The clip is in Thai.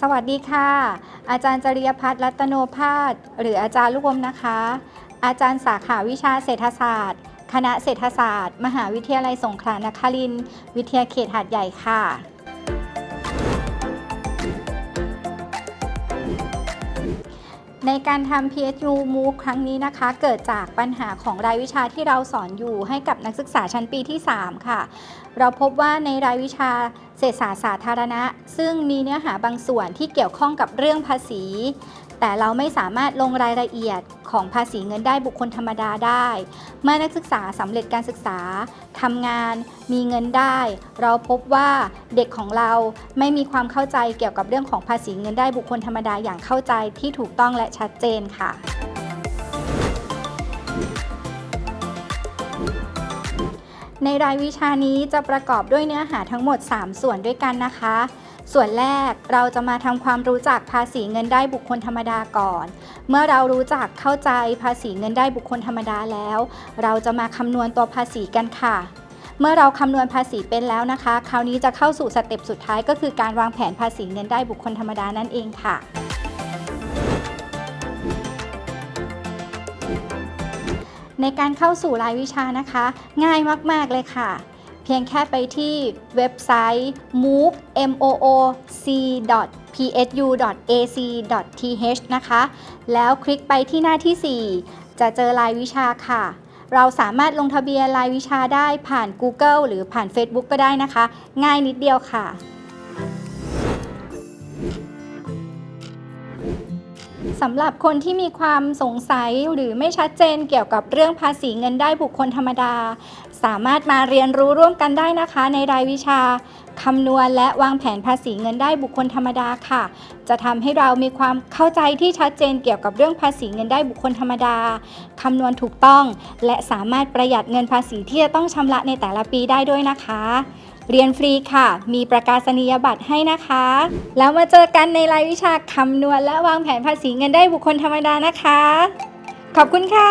สวัสดีค่ะ อาจารย์จริยพัฒน์รัตโนภาสหรืออาจารย์ลูกอมนะคะ อาจารย์สาขาวิชาเศรษฐศาสตร์ คณะเศรษฐศาสตร์ มหาวิทยาลัยสงขลานครินทร์วิทยาเขตหาดใหญ่ค่ะ ในการทำ PSU MOOC ครั้งนี้นะคะ เกิดจากปัญหาของรายวิชาที่เราสอนอยู่ให้กับนักศึกษาชั้นปีที่ 3 ค่ะ เราพบว่าในรายวิชาเศรษฐศาสตร์สาธารณะ ซึ่งมีเนื้อหาบางส่วนที่เกี่ยวข้องกับเรื่องภาษี แต่เราไม่สามารถลงรายละเอียด ของภาษีเงินได้บุคคลธรรมดาได้ เมื่อนักศึกษาสำเร็จการศึกษาทำงานมีเงินได้ เราพบว่าเด็กของเราไม่มีความเข้าใจเกี่ยวกับเรื่องของภาษีเงินได้บุคคลธรรมดาอย่างเข้าใจที่ถูกต้องและชัดเจนค่ะ ในรายวิชานี้จะประกอบด้วยเนื้อหาทั้งหมด 3 ส่วนด้วยกันนะคะ ส่วนแรกเราจะมาทำความรู้จักภาษีเงินได้บุคคลธรรมดาก่อน เมื่อเรารู้จักเข้าใจภาษีเงินได้บุคคลธรรมดาแล้ว เราจะมาคำนวณตัวภาษีกันค่ะ เมื่อเราคำนวณภาษีเป็นแล้วนะคะ คราวนี้จะเข้าสู่สเต็ปสุดท้ายก็คือการวางแผนภาษีเงินได้บุคคลธรรมดานั่นเองค่ะ ในการเข้าสู่รายวิชานะคะ ง่ายมาก ๆ เลยค่ะ เพียงแค่ไปที่เว็บไซต์ mooc psu.ac.th นะคะ แล้วคลิกไปที่หน้าที่ 4 จะเจอรายวิชาค่ะ เราสามารถลงทะเบียนรายวิชาได้ผ่าน Google หรือผ่าน Facebook ก็ได้นะคะ ง่ายนิดเดียวค่ะ สำหรับคนที่มีความสงสัยหรือไม่ชัดเจนเกี่ยวกับเรื่องภาษีเงินได้บุคคลธรรมดา สามารถมาเรียนรู้ร่วมกันได้นะคะ ในรายวิชาคำนวณและวางแผนภาษีเงินได้บุคคลธรรมดาค่ะ จะทำให้เรามีความเข้าใจที่ชัดเจนเกี่ยวกับเรื่องภาษีเงินได้บุคคลธรรมดาคำนวณถูกต้อง และสามารถประหยัดเงินภาษีที่จะต้องชำระในแต่ละปีได้ด้วยนะคะ เรียนฟรีค่ะ มีประกาศนียบัตรให้นะคะ แล้วมาเจอกันในรายวิชาคำนวณและวางแผนภาษีเงินได้บุคคลธรรมดานะคะ ขอบคุณค่ะ